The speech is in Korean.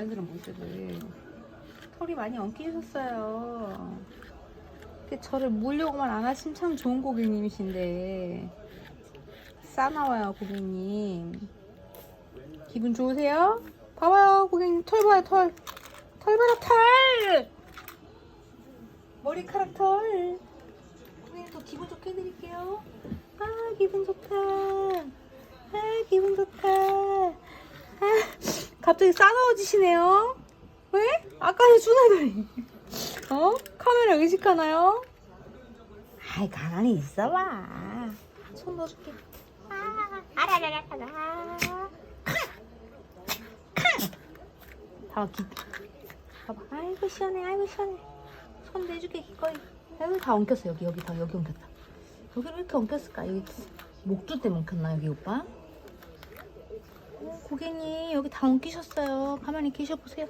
얘들은 모습을 털이 많이 엉키셨어요. 저를 물려고만 안 하시면 참 좋은 고객님이신데 싸나와요 고객님. 기분 좋으세요? 봐봐요 고객님 털 봐요 털. 털 봐요 털. 머리카락 털. 고객님 더 기분 좋게 해드릴게요. 아 기분 좋다. 아 기분 좋다. 아 갑자기 싸나워지시네요. 왜? 아까는 순하더니. 어? 카메라 의식하나요? 아이 가만히 있어봐. 손 넣어줄게. 아, 아라라라라. 다 기. 봐봐. 아이고 시원해. 아이고 시원해. 손 내줄게 기꺼이. 아이고 다 엉켰어 여기 여기 다 여기 엉켰다. 여기 왜 이렇게 엉켰을까? 여기 목줄 때문에 엉켰나 여기 오빠? 어, 고객님 여기 다 엉키셨어요. 가만히 계셔 보세요.